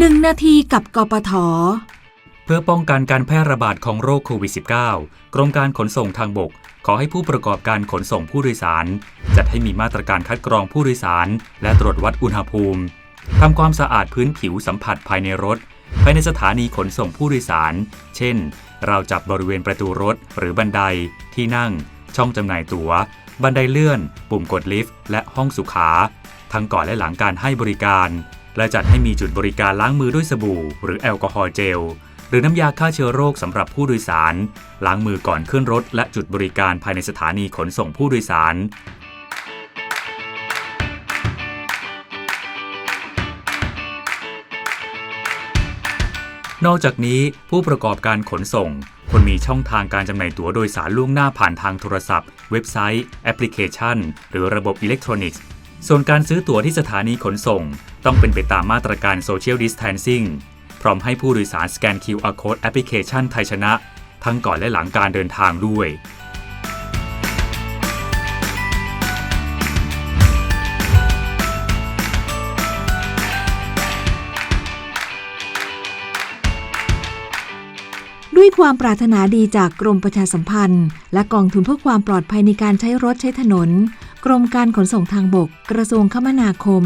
1 นาทีกับกปท เพื่อป้องกันการแพร่ระบาดของโรคโควิด -19 กรมการขนส่งทางบก ขอให้ผู้ประกอบการขนส่งผู้โดยสาร จัดให้มีมาตรการคัดกรองผู้โดยสาร และตรวจวัดอุณหภูมิทำความสะอาดพื้นผิวสัมผัสภายในรถ ภายในสถานีขนส่งผู้โดยสาร เช่น เราจับบริเวณประตูรถ หรือบันได ที่นั่ง ช่องจำหน่ายตั๋ว บันไดเลื่อน ปุ่มกดลิฟต์ และห้องสุขา ทั้งก่อนและหลังการให้บริการ และจัดให้มีจุดบริการล้างมือด้วยสบู่ หรือแอลกอฮอล์เจล หรือน้ำยาฆ่าเชื้อโรคสำหรับผู้โดยสาร ล้างมือก่อนขึ้นรถ และจุดบริการภายในสถานีขนส่งผู้โดยสาร นอกจากนี้ผู้ประกอบการขนส่งควรมีช่องทางการจำหน่ายตั๋วโดยสารล่วงหน้าผ่านทางโทรศัพท์ เว็บไซต์ แอปพลิเคชัน หรือระบบอิเล็กทรอนิกส์ ส่วนการซื้อตั๋วที่สถานีขนส่ง ต้องเป็นไปตามมาตรการ Social Distancing พร้อมให้ผู้โดยสารสแกน QR Code แอปพลิเคชันไทยชนะ ทั้งก่อนและหลังการเดินทางด้วย ด้วยความปรารถนาดีจากกรมประชาสัมพันธ์ และกองทุนเพื่อความปลอดภัยในการใช้รถใช้ถนน กรมการขนส่งทางบกกระทรวงคมนาคม